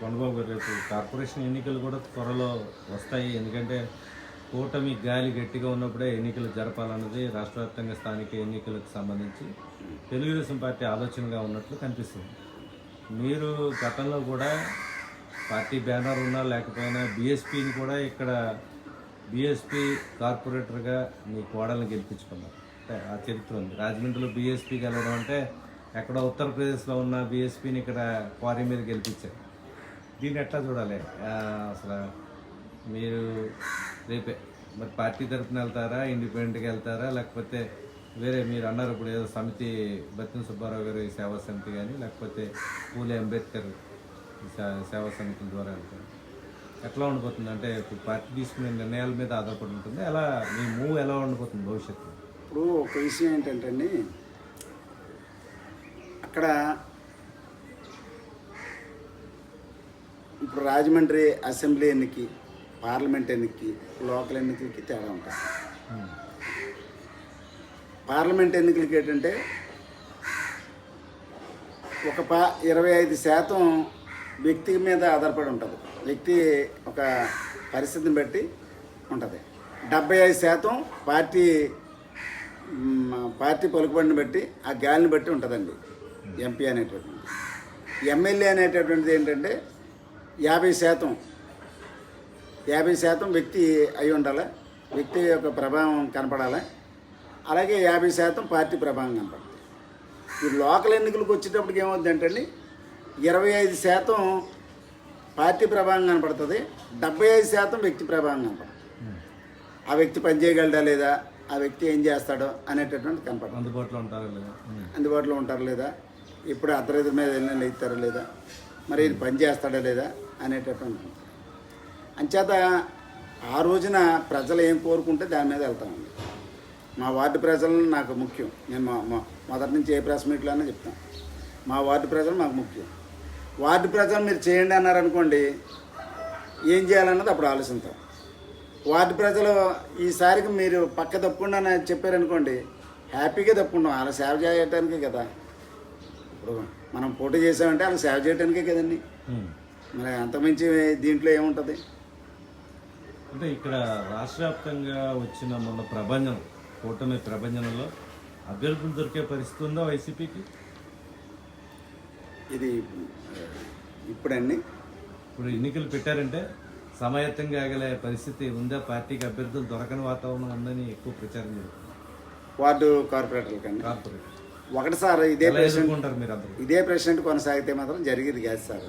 కొండబాబు గారు రేపు కార్పొరేషన్ ఎన్నికలు కూడా త్వరలో వస్తాయి. ఎందుకంటే కూటమి గాలి గట్టిగా ఉన్నప్పుడే ఎన్నికలు జరపాలన్నది రాష్ట్ర వ్యాప్తంగా స్థానిక ఎన్నికలకు సంబంధించి తెలుగుదేశం పార్టీ ఆలోచనగా ఉన్నట్లు కనిపిస్తుంది. మీరు గతంలో కూడా పార్టీ బ్యానర్ ఉన్నా లేకపోయినా బీఎస్పీని కూడా ఇక్కడ బీఎస్పీ కార్పొరేటర్గా మీ కోడల్ని గెలిపించుకున్నారు. అంటే ఆ చరిత్ర ఉంది. రాజమండ్రిలో బీఎస్పీ గెలవడం అంటే ఎక్కడ ఉత్తరప్రదేశ్లో ఉన్న బీఎస్పీని ఇక్కడ క్వారీ మీద గెలిపించారు. దీన్ని ఎట్లా చూడాలి? అసలు మీరు రేపే మరి పార్టీ తరఫున వెళ్తారా ఇండిపెండెంట్గా వెళ్తారా లేకపోతే వేరే మీరు అన్నారు ఇప్పుడు ఏదో సమితి బతిన సుబ్బారావు గారి సేవా సమితి కానీ లేకపోతే పూలే అంబేద్కర్ సేవా సమితుల ద్వారా వెళ్తారు? ఎట్లా ఉండిపోతుంది? అంటే ఇప్పుడు పార్టీ తీసుకునే నిర్ణయాల మీద ఆధారపడి ఉంటుంది? ఎలా మీ మూవ్ ఎలా ఉండిపోతుంది భవిష్యత్తు ఇప్పుడు ఒక విషయం ఏంటంటే అండి అక్కడ ఇప్పుడు రాజమండ్రి అసెంబ్లీ ఎన్నికి పార్లమెంట్ ఎన్నికి లోకల్ ఎన్నికలకి తేడా ఉంటుంది. పార్లమెంట్ ఎన్నికలకి ఏంటంటే ఒక పా ఇరవై ఐదు శాతం వ్యక్తి మీద ఆధారపడి ఉంటుంది. వ్యక్తి ఒక పరిస్థితిని బట్టి ఉంటుంది. డెబ్బై ఐదు శాతం పార్టీ పార్టీ పలుకుబడిని బట్టి ఆ గాలిని బట్టి ఉంటుందండి. ఎంపీ అనేటటువంటిది. ఎమ్మెల్యే అనేటటువంటిది ఏంటంటే యాభై శాతం యాభై శాతం వ్యక్తి అయి ఉండాలి. వ్యక్తి యొక్క ప్రభావం కనపడాలి. అలాగే యాభై శాతం పార్టీ ప్రభావం కనపడుతుంది. ఈ లోకల్ ఎన్నికలకు వచ్చేటప్పటికి ఏమవుతుందంటే అండి ఇరవై ఐదు శాతం పార్టీ ప్రభావం కనపడుతుంది. డెబ్బై ఐదు శాతం వ్యక్తి ప్రభావం కనపడుతుంది. ఆ వ్యక్తి పనిచేయగలడా లేదా? ఆ వ్యక్తి ఏం చేస్తాడో అనేటటువంటి కనపడుతుంది. అందుబాటులో ఉంటారా లేదా. అందుబాటులో ఉంటారా లేదా? ఇప్పుడు అర్ధరైతుల మీద వెళ్ళిన లేదా? మరి ఇది పని చేస్తాడా లేదా? అనేటటువంటి అంచేత ఆ రోజున ప్రజలు ఏం కోరుకుంటే దాని మీద వెళ్తామండి. మా వార్డు ప్రజలు నాకు ముఖ్యం. నేను మా మొదటి నుంచి ఏ ప్రెస్ మీట్లో మీట్లోనే చెప్తాను మా వార్డు ప్రజలు మాకు ముఖ్యం. వార్డు ప్రజలు మీరు చేయండి అన్నారనుకోండి ఏం చేయాలన్నది అప్పుడు ఆలోచిస్తాం. వార్డు ప్రజలు ఈసారికి మీరు పక్క తప్పకుండా అని చెప్పారనుకోండి హ్యాపీగా తప్పుకుంటాం అలా సేవ చేయటానికే కదా. ఇప్పుడు మనం పోటీ చేసామంటే అలా సేవ చేయటానికే కదండి. మరి అంతమించి దీంట్లో ఏముంటుంది? అంటే ఇక్కడ రాష్ట్ర వ్యాప్తంగా వచ్చిన మొన్న ప్రభంజనం కూటమి ప్రభంజనంలో అభ్యర్థులు దొరికే పరిస్థితి ఉందా వైసీపీకి? ఇది ఇప్పుడండి. ఇప్పుడు ఎన్నికలు పెట్టారంటే సమాయత్తంగా ఆగలే పరిస్థితి ఉందా? పార్టీకి అభ్యర్థులు దొరకని వాతావరణం ఉందని ఎక్కువ ప్రచారం జరుగుతుంది. వార్డు కార్పొరేటర్ల కన్నా కార్పొరేట్ ఒకటి సార్ ఇదే ప్రెసిడెంట్ ఎదుర్కొంటారు మీరు అందరూ ఇదే ప్రెసిడెంట్ కొనసాగితే మాత్రం జరిగేది కాదు సార్.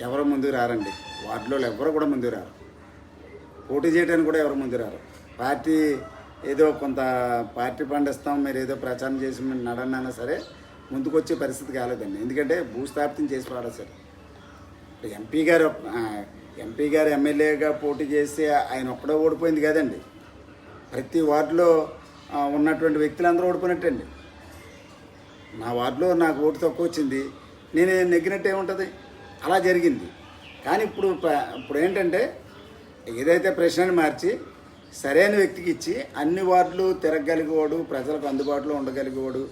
ఎవరు ముందుకు రారండి వార్డులో ఎవరు కూడా ముందుకు రారు పోటీ చేయడానికి కూడా ఎవరు ముందు రారు పార్టీ ఏదో కొంత పార్టీ ఫండ్ ఇస్తాం మీరు ఏదో ప్రచారం చేసి మేము నడండి సరే ముందుకొచ్చే పరిస్థితి కాలేదండి. ఎందుకంటే భూస్థాపితం చేసి వాడా సరే. ఎంపీ గారు ఎంపీ గారు ఎమ్మెల్యేగా పోటీ చేసి ఆయన ఒక్కడో ఓడిపోయింది కదండి. ప్రతి వార్డులో ఆ, ఉన్నటువంటి వ్యక్తులందరూ ఓడిపోయినట్టండి. నా వార్డులో నాకు ఓటు తక్కువ వచ్చింది. నేను నెగ్గినట్టు ఏముంటుంది అలా జరిగింది. కానీ ఇప్పుడు ఇప్పుడు ఏంటంటే ఏదైతే ప్రశ్నని మార్చి సరైన వ్యక్తికి ఇచ్చి అన్ని వార్డులు తిరగగలిగేవాడు ప్రజలకు అందుబాటులో ఉండగలిగేవాడు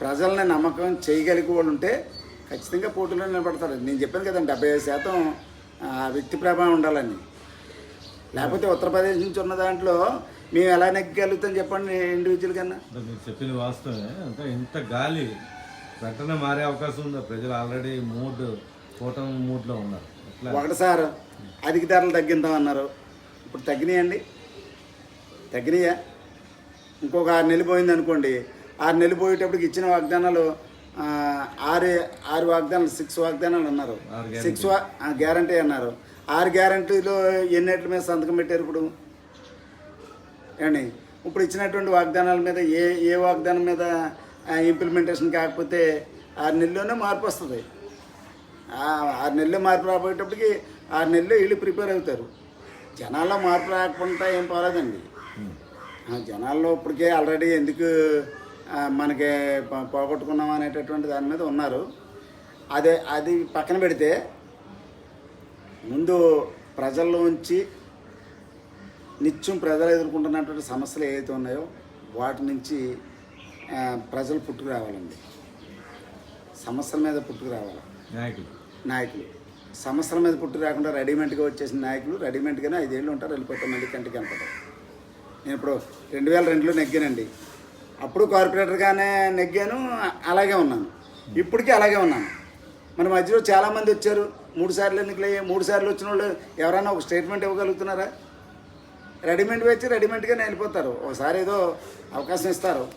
ప్రజల్ని నమ్మకం చేయగలిగేవాడు ఉంటే ఖచ్చితంగా పోటీలో నిలబడతారు. నేను చెప్పాను కదండి డెబ్బై ఐదు శాతం ఆ, వ్యక్తి ప్రభావం ఉండాలని. లేకపోతే ఉత్తరప్రదేశ్ నుంచి ఉన్న దాంట్లో మేము ఎలా నెగ్గలుగుతాం చెప్పండి ఇండివిజువల్ కన్నా. మీరు చెప్పింది వాస్తవమే అంటే ఇంత గాలి ప్రకటన మారే అవకాశం ఉందా. ప్రజలు ఆల్రెడీ మూడ్ కూటమి మూడ్లో ఉన్నారు. ఎట్లా? ఒకటి సార్ అధిక ధరలు తగ్గిద్దాం అన్నారు. ఇప్పుడు తగ్గినాయండి. తగ్గినాయా? ఇంకొక ఆరు నెలలు పోయింది అనుకోండి. ఆరు నెలలు పోయేటప్పటికి ఇచ్చిన వాగ్దానాలు ఆరు ఆరు వాగ్దానాలు సిక్స్ వాగ్దానాలు అన్నారు. సిక్స్ వా గ్యారంటీ అన్నారు. ఆరు గ్యారంటీలో ఎన్నిటి మీద సంతకం పెట్టారు ఇప్పుడు? ఏమండి? ఇప్పుడు ఇచ్చినటువంటి వాగ్దానాల మీద ఏ ఏ వాగ్దానం మీద ఇంప్లిమెంటేషన్ కాకపోతే ఆరు నెలల్లోనే మార్పు వస్తుంది. ఆరు నెలలు మార్పు రాబోయేటప్పటికి ఆరు నెలలు వీళ్ళు ప్రిపేర్ అవుతారు. జనాల్లో మార్పు రాకుండా ఏం పోలేదండి. జనాల్లో ఇప్పటికే ఆల్రెడీ ఎందుకు మనకి పోగొట్టుకున్నాం అనేటటువంటి దాని మీద ఉన్నారు. అదే అది పక్కన పెడితే ముందు ప్రజల్లోంచి నిత్యం ప్రజలు ఎదుర్కొంటున్నటువంటి సమస్యలు ఏవైతే ఉన్నాయో వాటి నుంచి ప్రజలు పుట్టుకు రావాలండి సమస్యల మీద పుట్టుకు రావాలి నాయకులు. నాయకులు. సంవత్సరం మీద పుట్టి రాకుండా రెడీమేడ్గా వచ్చేసిన నాయకులు రెడీమేడ్గానే ఐదేళ్ళు ఉంటారు వెళ్ళిపోతాం మళ్ళీ కంటికి కనపడరు. నేను ఇప్పుడు రెండు వేల రెండులో నెగ్గానండి. అప్పుడు కార్పొరేటర్గానే నెగ్గాను అలాగే ఉన్నాను. ఇప్పటికీ అలాగే ఉన్నాను. మన మధ్యలో చాలామంది వచ్చారు మూడు సార్లు ఎన్నికలు అయ్యాయి మూడు సార్లు వచ్చిన వాళ్ళు ఎవరైనా ఒక స్టేట్మెంట్ ఇవ్వగలుగుతున్నారా? రెడీమేడ్ వచ్చి రెడీమేడ్గానే వెళ్ళిపోతారు. ఒకసారి ఏదో అవకాశం ఇస్తారు.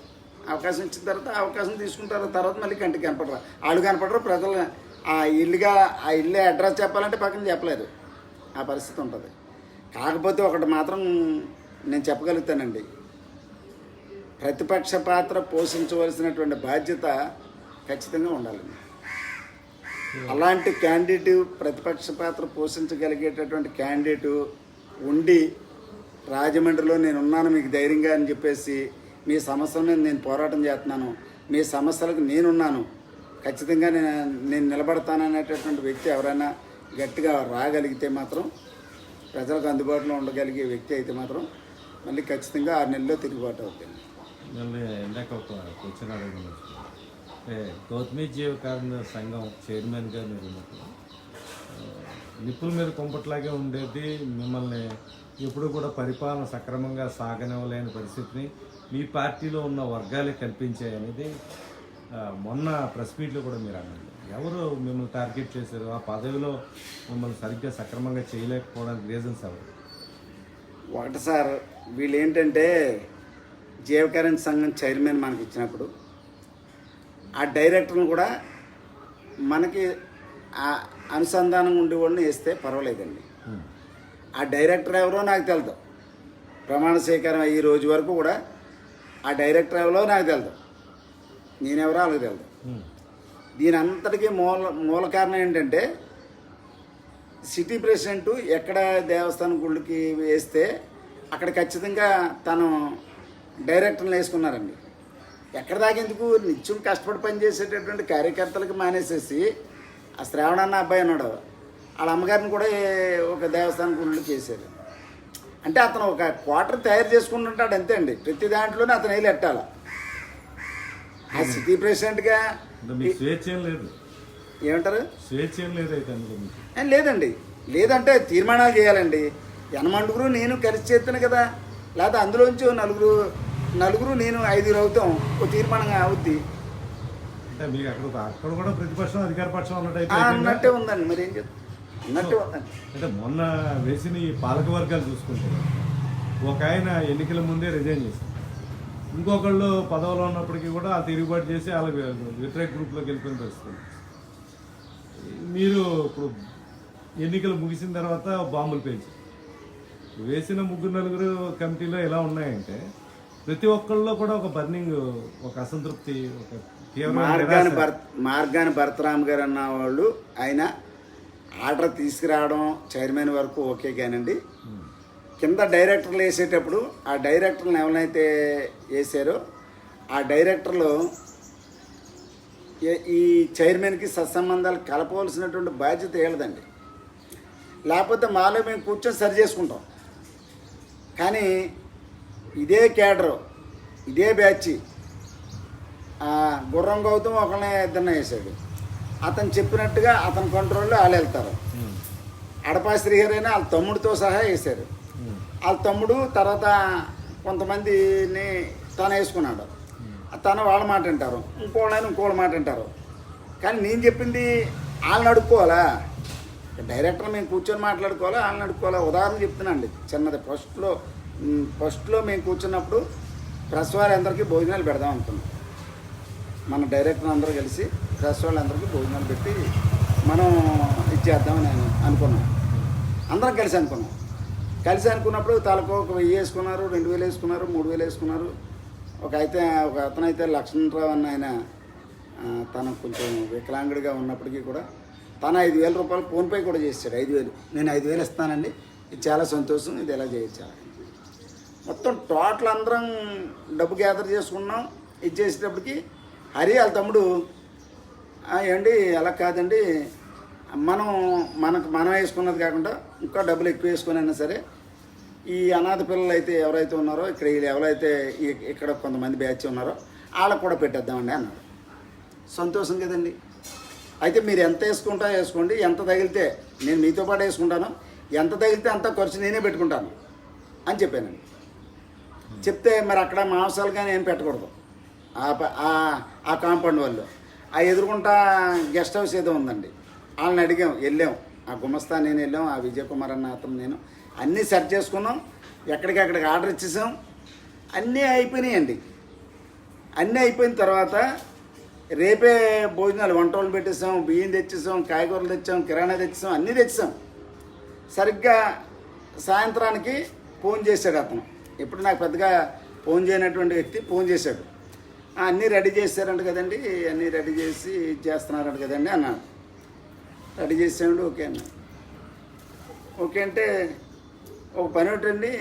అవకాశం ఇచ్చిన తర్వాత అవకాశం తీసుకుంటారు తర్వాత మళ్ళీ కంటికి కనపడరు. వాళ్ళు కనపడరు ప్రజలు ఆ ఇల్లుగా ఆ ఇల్లు అడ్రస్ చెప్పాలంటే పక్కన చెప్పలేదు. ఆ పరిస్థితి ఉంటుంది. కాకపోతే ఒకటి మాత్రం నేను చెప్పగలుగుతానండి. ప్రతిపక్ష పాత్ర పోషించవలసినటువంటి బాధ్యత ఖచ్చితంగా ఉండాలండి. అలాంటి క్యాండిడేట్ ప్రతిపక్ష పాత్ర పోషించగలిగేటటువంటి క్యాండిడేట్ ఉండి రాజమండ్రిలో నేను ఉన్నాను మీకు ధైర్యంగా అని చెప్పేసి మీ సమస్యల మీద నేను పోరాటం చేస్తున్నాను మీ సమస్యలకు నేనున్నాను ఖచ్చితంగా నేను నేను నిలబడతాననేటటువంటి వ్యక్తి ఎవరైనా గట్టిగా రాగలిగితే మాత్రం ప్రజలకు అందుబాటులో ఉండగలిగే వ్యక్తి అయితే మాత్రం మళ్ళీ ఖచ్చితంగా ఆరు నెలల్లో తిరుగుబాటు అవుతుంది. మళ్ళీ ఇందాక ఒక క్వశ్చన్ అడగడం గౌతమి జీవకారణ సంఘం చైర్మన్గా మీరు ఉన్నప్పుడు నిప్పుల మీద కొంపట్లాగే ఉండేది మిమ్మల్ని ఎప్పుడు కూడా పరిపాలన సక్రమంగా సాగనివ్వలేని పరిస్థితిని మీ పార్టీలో ఉన్న వర్గాలే కల్పించాయనేది మొన్న ప్రెస్ మీట్లో కూడా మీరు అన్నారు. ఎవరు మిమ్మల్ని టార్గెట్ చేశారు? ఆ పదవిలో మిమ్మల్ని సరిగ్గా సక్రమంగా చేయలేకపోవడానికి రీజన్స్ ఎవరు? ఒకటి సార్ వీళ్ళు ఏంటంటే జీవకరెంట్ సంఘం చైర్మన్ మనకి ఇచ్చినప్పుడు ఆ డైరెక్టర్ని కూడా మనకి ఆ అనుసంధానం ఉండేవాడిని వేస్తే పర్వాలేదండి. ఆ డైరెక్టర్ ఎవరో నాకు తెలుదు. ప్రమాణ స్వీకారం అయ్యే రోజు వరకు కూడా ఆ డైరెక్టర్ ఎవరో నాకు తెలుదు. నేనెవరో అలాగే తెలుదు దీని అంతటికీ మూల మూల కారణం ఏంటంటే సిటీ ప్రెసిడెంట్ ఎక్కడ దేవస్థానం గుళ్ళకి వేస్తే అక్కడ ఖచ్చితంగా తను డైరెక్టర్లు వేసుకున్నారండి. ఎక్కడ దాకెందుకు? నిత్యం కష్టపడి పనిచేసేటటువంటి కార్యకర్తలకు మానేసేసి ఆ శ్రావణన్న అబ్బాయి ఉన్నాడు. వాళ్ళ అమ్మగారిని కూడా ఒక దేవస్థానం గుళ్ళకి చేశారు అంటే అతను ఒక క్వార్టర్ తయారు చేసుకుంటుంటాడు అంతే అండి. ప్రతి దాంట్లోనే అతను వెళ్ళి ఎట్టాలి ఆ సిటీ ప్రెసిడెంట్గా ఏమంటారు? లేదండి. లేదంటే తీర్మానాలు చేయాలండి. ఎనమండుగురు నేను కలిసి చేస్తాను కదా. లేకపోతే అందులోంచి నలుగురు నలుగురు నేను ఐదుగురు అవుతాం. ఓ తీర్మానం అవుద్ది. అక్కడ కూడా ప్రతిపక్షం అధికార పక్షం అన్నట్టే ఉందండి. మరి ఏం అన్నట్టే అంటే మొన్న వేసిన ఈ పాలక వర్గాలు చూసుకుంటే ఒక ఆయన ఎన్నికల ముందే రిజైన్ చేశారు. ఇంకొకళ్ళు పదవిలో ఉన్నప్పటికీ కూడా వాళ్ళు తిరుగుబాటు చేసి వాళ్ళ వ్యతిరేక గ్రూప్లోకి వెళ్ళిపోయిన పరిస్థితి. మీరు ఇప్పుడు ఎన్నికలు ముగిసిన తర్వాత బాంబులు పేల్చి వేసిన ముగ్గురు నలుగురు కమిటీలో ఎలా ఉన్నాయంటే ప్రతి ఒక్కళ్ళలో కూడా ఒక బర్నింగ్ ఒక అసంతృప్తి ఒక తీవ్రమైన మార్గాని నిరాశ. భర్ మార్గాని భరతరామ్ గారు అన్న వాళ్ళు ఆయన ఆర్డర్ తీసుకురావడం చైర్మన్ వరకు ఓకే కానండి. కింద డైరెక్టర్లు వేసేటప్పుడు ఆ డైరెక్టర్లను ఎవరైతే వేసారో ఆ డైరెక్టర్లు ఈ చైర్మన్కి సత్సంబంధాలు కలపవలసినటువంటి బాధ్యత ఏళ్ళదండి లేకపోతే మాలో మేము కూర్చొని సరి చేసుకుంటాం. కానీ ఇదే క్యాడరు ఇదే బ్యాచ్ గుర్రం గౌతమ్ ఒకళ్ళని ఇద్దరిని వేసాడు అతను చెప్పినట్టుగా అతని కంట్రోల్లో వాళ్ళు వెళ్తారు. అడపా శ్రీహరైనా వాళ్ళ తమ్ముడితో సహా వేశారు. వాళ్ళ తమ్ముడు తర్వాత కొంతమందిని తను వేసుకున్నాడు. తను వాళ్ళ మాట వింటారు. ఇంకోళ్ళని ఇంకోళ్ళ మాట వింటారు. కానీ నేను చెప్పింది వాళ్ళని అడుక్కోవాలా? డైరెక్టర్ మేము కూర్చొని మాట్లాడుకోవాలా? వాళ్ళని అడుక్కోవాలా? ఉదాహరణ చెప్తున్నాండి చిన్నది ఫస్ట్లో ఫస్ట్లో మేము కూర్చున్నప్పుడు ప్రెస్ వారందరికీ భోజనాలు పెడదాం అనుకున్నాం. మన డైరెక్టర్ అందరూ కలిసి ప్రెస్ వాళ్ళందరికీ భోజనాలు పెట్టి మనం ఇచ్చేద్దామని నేను అనుకున్నాం. అందరం కలిసి అనుకున్నాం. కలిసి అనుకున్నప్పుడు తలకు ఒక వెయ్యి వేసుకున్నారు రెండు వేలు వేసుకున్నారు మూడు వేలు వేసుకున్నారు. ఒక అయితే ఒక అతను అయితే లక్ష్మణరావు అన్న ఆయన తను కొంచెం వికలాంగుడిగా ఉన్నప్పటికీ కూడా తను ఐదు వేల రూపాయలు ఫోన్పే కూడా చేశాడు. ఐదు వేలు. నేను ఐదు వేలు ఇస్తానండి. ఇది చాలా సంతోషం. ఇది ఎలా చేయించాలి మొత్తం టోటల్ అందరం డబ్బు గ్యాదర్ చేసుకున్నాం. ఇచ్చేసేటప్పటికి హరి వాళ్ళ తమ్ముడు ఏమండి అలా కాదండి. మనం మనకు మనం వేసుకున్నది కాకుండా ఇంకా డబ్బులు ఎక్కువ వేసుకుని అయినా సరే ఈ అనాథ పిల్లలు అయితే ఎవరైతే ఉన్నారో ఇక్కడ ఎవరైతే ఇక్కడ కొంతమంది బ్యాచ్ ఉన్నారో వాళ్ళకు కూడా పెట్టేద్దామండి అన్నాడు సంతోషం కదండి. అయితే మీరు ఎంత వేసుకుంటా వేసుకోండి ఎంత తగిలితే నేను మీతో పాటు వేసుకుంటాను ఎంత తగిలితే అంత ఖర్చు నేనే పెట్టుకుంటాను అని చెప్పానండి. చెప్తే మరి అక్కడ మాంసాలు కానీ ఏం పెట్టకూడదు. ఆ ఆ- కాంపౌండ్ వాళ్ళు. ఆ ఎదుర్కొంటా గెస్ట్ హౌస్ ఏదో ఉందండి. వాళ్ళని అడిగాం వెళ్ళాం. ఆ గుమస్తా నేను వెళ్ళాం ఆ విజయ్ కుమార్ అన్న అతను నేను. అన్నీ సెట్ చేసుకున్నాం ఎక్కడికక్కడికి ఆర్డర్ ఇచ్చేసాం. అన్నీ అయిపోయినాయండి. అన్నీ అయిపోయిన తర్వాత రేపే భోజనాలు వంటలు పెట్టేసాం బియ్యం తెచ్చేసాం కాయగూరలు తెచ్చాం కిరాణా తెచ్చాం అన్నీ తెచ్చాం సరిగ్గా సాయంత్రానికి ఫోన్ చేశాడు అతను. ఇప్పుడు నాకు పెద్దగా ఫోన్ చేయనటువంటి వ్యక్తి ఫోన్ చేశాడు. అన్నీ రెడీ చేశారంట కదండి అన్నీ రెడీ చేసి చేస్తున్నారంట కదండి అన్నాడు. రెడీ చేసాడు ఓకే అన్న. ఓకే అంటే ఒక పని ఒకటండి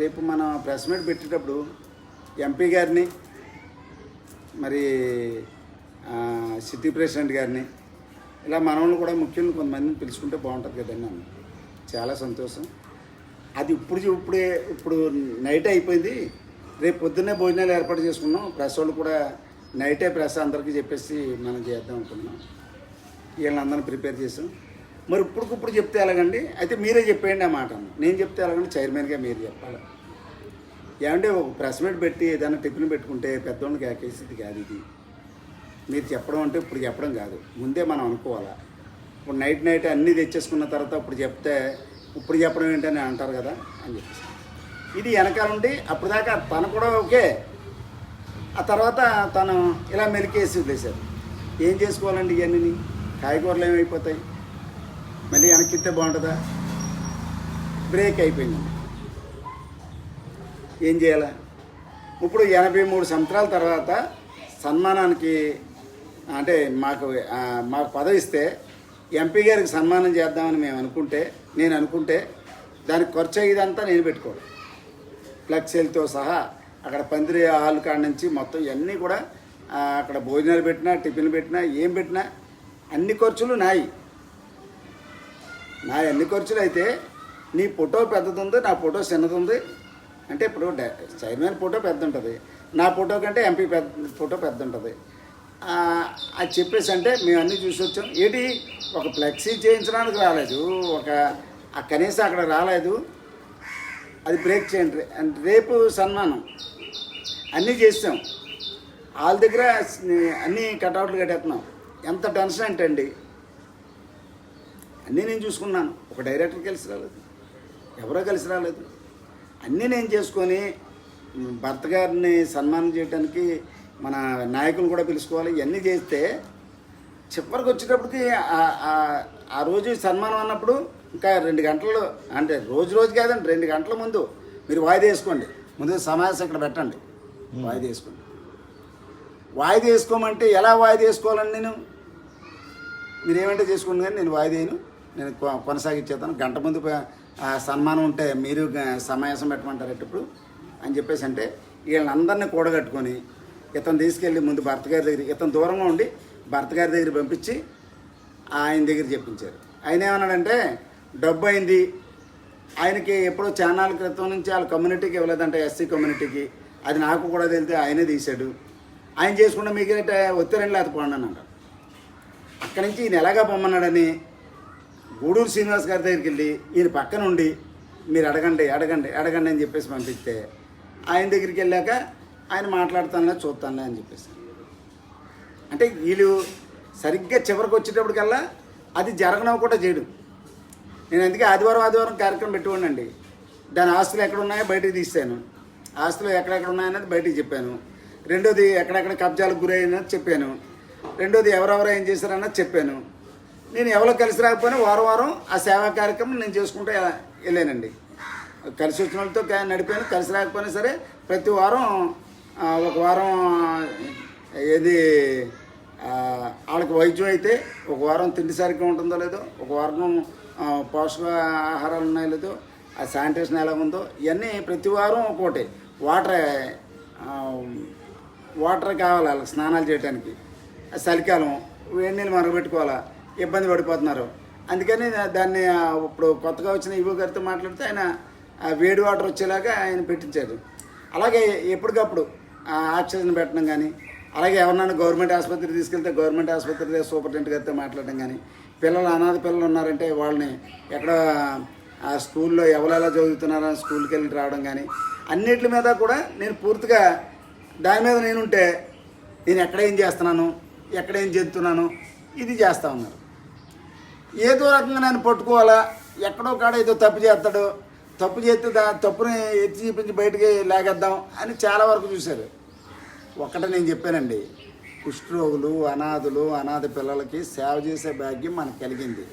రేపు మనం ప్రెస్ మీట్ పెట్టేటప్పుడు ఎంపీ గారిని మరి సిటీ ప్రెసిడెంట్ గారిని ఇలా మనల్ని కూడా ముఖ్యంగా కొంతమందిని పిలుచుకుంటే బాగుంటుంది కదండి అన్న. చాలా సంతోషం. అది ఇప్పుడు ఇప్పుడే ఇప్పుడు నైట్ అయిపోయింది. రేపు పొద్దున్నే భోజనాలు ఏర్పాటు చేసుకున్నాం. ప్రెస్ వాళ్ళు కూడా నైటే ప్రెస్ అందరికీ చెప్పేసి మనం చేద్దాం అనుకున్నాం వీళ్ళందరినీ ప్రిపేర్ చేసాం మరి ఇప్పుడుకిప్పుడు చెప్తే ఎలాగండి? అయితే మీరే చెప్పేయండి ఆ మాట నేను చెప్తే ఎలాగండి? చైర్మన్గా మీరు చెప్పాలి. ఏమంటే ఒక ప్రెస్ మీట్ పెట్టి ఏదైనా టిఫిన్ పెట్టుకుంటే పెద్దోళ్ళు కేకేసేది కాదు ఇది. మీరు చెప్పడం అంటే ఇప్పుడు చెప్పడం కాదు. ముందే మనం అనుకోవాలా. ఇప్పుడు నైట్ నైట్ అన్నీ తెచ్చేసుకున్న తర్వాత ఇప్పుడు చెప్తే ఇప్పుడు చెప్పడం ఏంటని అంటారు కదా అని చెప్పేసి. ఇది వెనకాల ఉండి అప్పుడు దాకా తను కూడా ఓకే. ఆ తర్వాత తను ఇలా మెలికేసి వదిలేశారు. ఏం చేసుకోవాలండి ఇవన్నీ కాయగూరలు ఏమైపోతాయి మళ్ళీ వెనక్కిస్తే బాగుంటుందా? బ్రేక్ అయిపోయిందండి ఏం చేయాలా? ఇప్పుడు ఎనభై మూడు సంవత్సరాల తర్వాత సన్మానానికి అంటే మాకు మాకు పదవి ఇస్తే ఎంపీ గారికి సన్మానం చేద్దామని మేము అనుకుంటే నేను అనుకుంటే దానికి ఖర్చు అయ్యేదంతా నేను పెట్టుకోవాలి ఫ్లెక్సీలతో సహా అక్కడ పందిరి ఆలు కాడ నుంచి మొత్తం ఇవన్నీ కూడా అక్కడ భోజనాలు పెట్టినా టిఫిన్లు పెట్టినా ఏం పెట్టినా అన్ని ఖర్చులు నాయి. నా అన్ని ఖర్చులు అయితే నీ ఫోటో పెద్దదింది నా ఫోటో చిన్నది ఉంది అంటే ఇప్పుడు చైర్మన్ ఫోటో పెద్ద ఉంటుంది నా ఫోటో కంటే ఎంపీ పెద్ద ఫోటో పెద్ద ఉంటుంది అది చెప్పేసి అంటే మేము అన్నీ చూసి వచ్చాం ఏంటి ఒక ఫ్లెక్సీ చేయించడానికి రాలేదు ఒక కనీసం అక్కడ రాలేదు. అది బ్రేక్ చేయండి. అండ్ రేపు సన్మానం. అన్నీ చేస్తాం. వాళ్ళ దగ్గర అన్నీ కట్అవుట్లు కట్టేస్తున్నాం ఎంత టెన్షన్ అంటే అండి అన్నీ నేను చూసుకున్నాను. ఒక డైరెక్టర్ కలిసి రాలేదు. ఎవరో కలిసి రాలేదు. అన్నీ నేను చేసుకొని భర్త గారిని సన్మానం చేయడానికి మన నాయకులు కూడా పిలుచుకోవాలి. ఇవన్నీ చేస్తే చివరికి వచ్చేటప్పటికి ఆ రోజు సన్మానం అన్నప్పుడు ఇంకా రెండు గంటలు అంటే రోజు రోజు కాదండి రెండు గంటల ముందు మీరు వాయిదా వేసుకోండి. ముందు సమావేశం ఇక్కడ పెట్టండి. వాయిదా వేసుకోండి. వాయిదా వేసుకోమంటే ఎలా వాయిదా వేసుకోవాలండి నేను మీరు ఏమంటే చేసుకోండి కానీ నేను వాయిదేను నేను కొ- గంట ముందు సన్మానం ఉంటే మీరు సమావేశం పెట్టమంటారు ఇప్పుడు అని చెప్పేసి అంటే వీళ్ళందరినీ కూడగట్టుకొని ఇతను తీసుకెళ్ళి ముందు భర్త గారి దగ్గర ఇతను దూరంగా ఉండి భర్త గారి దగ్గర పంపించి ఆయన దగ్గర చెప్పించారు. ఆయన ఏమన్నాడంటే డబ్బు అయింది. ఆయనకి ఎప్పుడో చానాల క్రితం నుంచి వాళ్ళ కమ్యూనిటీకి ఇవ్వలేదంటే ఎస్సీ కమ్యూనిటీకి. అది నాకు కూడా తెలితే ఆయనే తీశాడు. ఆయన చేసుకుంటే మీకు ఒత్తిరండి లేకపోండి అని అంటారు. అక్కడి నుంచి ఈయన ఎలాగా పొమ్మన్నాడని గూడూరు శ్రీనివాస్ గారి దగ్గరికి వెళ్ళి ఈయన పక్కన ఉండి మీరు అడగండి అడగండి అడగండి అని చెప్పేసి పంపిస్తే ఆయన దగ్గరికి వెళ్ళాక ఆయన మాట్లాడతానులే చూస్తానులే అని చెప్పేసి. అంటే వీళ్ళు సరిగ్గా చివరికి వచ్చేటప్పటికల్లా అది జరగనవ్వకుండా చేయడం. నేను అందుకే ఆదివారం ఆదివారం కార్యక్రమం పెట్టుకోండి దాని ఆస్తులు ఎక్కడ ఉన్నాయో బయటకు తీసాను ఆస్తులు ఎక్కడెక్కడ ఉన్నాయన్నది బయటికి చెప్పాను. రెండోది ఎక్కడెక్కడ కబ్జాలకు గురైనది చెప్పాను. రెండోది ఎవరెవరు ఏం చేశారన్నది చెప్పాను. నేను ఎవరో కలిసి రాకపోయినా వారం వారం ఆ సేవా కార్యక్రమం నేను చేసుకుంటూ వెళ్ళానండి. కలిసి వచ్చిన వాళ్ళతో నడిపాను కలిసి రాకపోయినా సరే ప్రతి వారం ఒక వారం ఏది వాళ్ళకి వైద్యం అయితే ఒక వారం తిండి సరిగ్గా ఉంటుందో లేదో ఒక వారం పోషక ఆహారాలు ఉన్నాయో లేదో ఆ శానిటేషన్ ఎలా ఉందో ఇవన్నీ ప్రతి వారం ఒక్కోటి. వాటర్ వాటర్ కావాలి వాళ్ళకి స్నానాలు చేయడానికి చలికాలం వేడి నీళ్ళు మరగబెట్టుకోవాలా? ఇబ్బంది పడిపోతున్నారు. అందుకని దాన్ని ఇప్పుడు కొత్తగా వచ్చిన ఈవో గారితో మాట్లాడితే ఆయన వేడి వాటర్ వచ్చేలాగా ఆయన పెట్టించారు. అలాగే ఎప్పటికప్పుడు ఆక్సిజన్ పెట్టడం కానీ అలాగే ఎవరినైనా గవర్నమెంట్ ఆసుపత్రికి తీసుకెళ్తే గవర్నమెంట్ ఆసుపత్రి సూపరింటెండెంట్ గారితో మాట్లాడడం కానీ పిల్లలు అనాథ పిల్లలు ఉన్నారంటే వాళ్ళని ఎక్కడ ఆ స్కూల్లో ఎవరు ఎలా చదువుతున్నారో స్కూల్కి వెళ్ళి రావడం కానీ అన్నిటి మీద కూడా నేను పూర్తిగా దాని మీద నేనుంటే నేను ఎక్కడ ఏం చేస్తున్నాను? ఎక్కడ ఏం చేస్తున్నాను ఇది చేస్తా ఉన్నారు. ఏదో రకంగా నన్ను పట్టుకోవాలా? ఎక్కడో కాడ ఏదో తప్పు చేస్తాడు. తప్పు చేస్తే దా తప్పుని ఎత్తి చూపించి బయటికి లాగేద్దాం అని చాలా వరకు చూశారు. ఒక్కటే నేను చెప్పానండి. కుష్ఠరోగులు అనాథులు అనాథ పిల్లలకి సేవ చేసే భాగ్యం మనకు కలిగింది.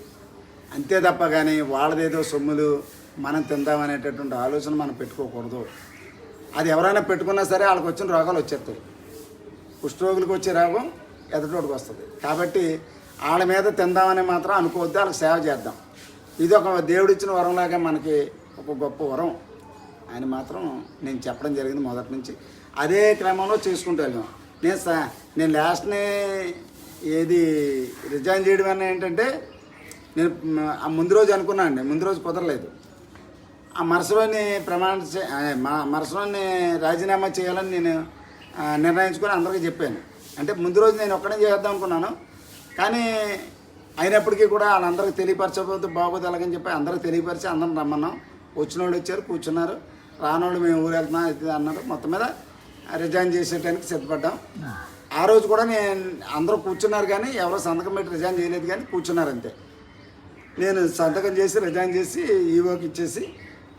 అంతే తప్ప కానీ వాళ్ళదేదో సొమ్ములు మనం తిందామనేటటువంటి ఆలోచన మనం పెట్టుకోకూడదు. అది ఎవరైనా పెట్టుకున్నా సరే వాళ్ళకి వచ్చిన రోగాలు వచ్చేస్తాయి. కుష్ఠరోగులకు వచ్చే రోగం ఎదుటోడికి వస్తుంది. కాబట్టి వాళ్ళ మీద తిందామని మాత్రం అనుకోవద్దు వాళ్ళకి సేవ చేద్దాం. ఇది ఒక దేవుడిచ్చిన వరంలాగా మనకి ఒక గొప్ప వరం. అని మాత్రం నేను చెప్పడం జరిగింది మొదటి నుంచి. అదే క్రమంలో చేసుకుంటూ వెళ్ళాం. నేను సా నేను లాస్ట్ని ఏది రిజైన్ చేయడం అన్న ఏంటంటే నేను ఆ ముందు రోజు అనుకున్నాను అండి ముందు రోజు కుదరలేదు. ఆ మరుసలోని ప్రమాణ చే- మా మరుసలోని రాజీనామా చేయాలని నేను నిర్ణయించుకొని అందరికీ చెప్పాను. అంటే ముందు రోజు నేను ఒక్కడే చేద్దాం అనుకున్నాను. కానీ అయినప్పటికీ కూడా వాళ్ళందరికీ తెలియపరచబోద్దు బాగోదు అలాగని చెప్పి అందరికి తెలియపరిచి అందరం రమ్మన్నాం. వచ్చిన వాళ్ళు వచ్చారు కూర్చున్నారు. రానోళ్ళు మేము ఊరు వెళ్తున్నాం ఇది అన్నారు. మొత్తం మీద రిజైన్ చేసేటానికి సిద్ధపడ్డాం. ఆ రోజు కూడా నేను అందరూ కూర్చున్నారు కానీ ఎవరో సంతకం పెట్టి రిజైన్ చేయలేదు కానీ కూర్చున్నారు అంతే. నేను సంతకం చేసి రిజైన్ చేసి ఈవోకి ఇచ్చేసి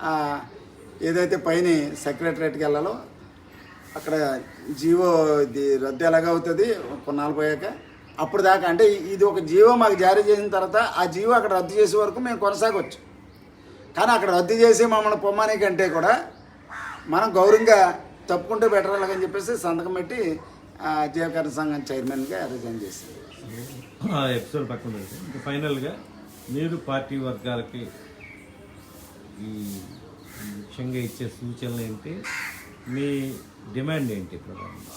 ఆ, ఏదైతే పైన సెక్రటరేట్కి వెళ్ళాలో అక్కడ జీవో ఇది రద్దు ఎలాగా అవుతుంది? కొన్నాళ్ళు పోయాక అప్పుడు దాకా అంటే ఇది ఒక జీవో మాకు జారీ చేసిన తర్వాత ఆ జీవో అక్కడ రద్దు చేసే వరకు మేము కొనసాగొచ్చు. కానీ అక్కడ రద్దు చేసి మమ్మల్ని పొమ్మని కంటే కూడా మనం గౌరవంగా తప్పుకుంటే బెటర్ అలాగని చెప్పేసి సంతకం పెట్టి జీవకరణ సంఘం చైర్మన్గా రిజైన్ చేసింది ఎపిసోడ్ పక్కన ఇంకా ఫైనల్గా మీరు పార్టీ వర్గాలకి ఈ ముఖ్యంగా ఇచ్చే సూచనలు ఏంటి? మీ డిమాండ్ ఏంటి ప్రధానంగా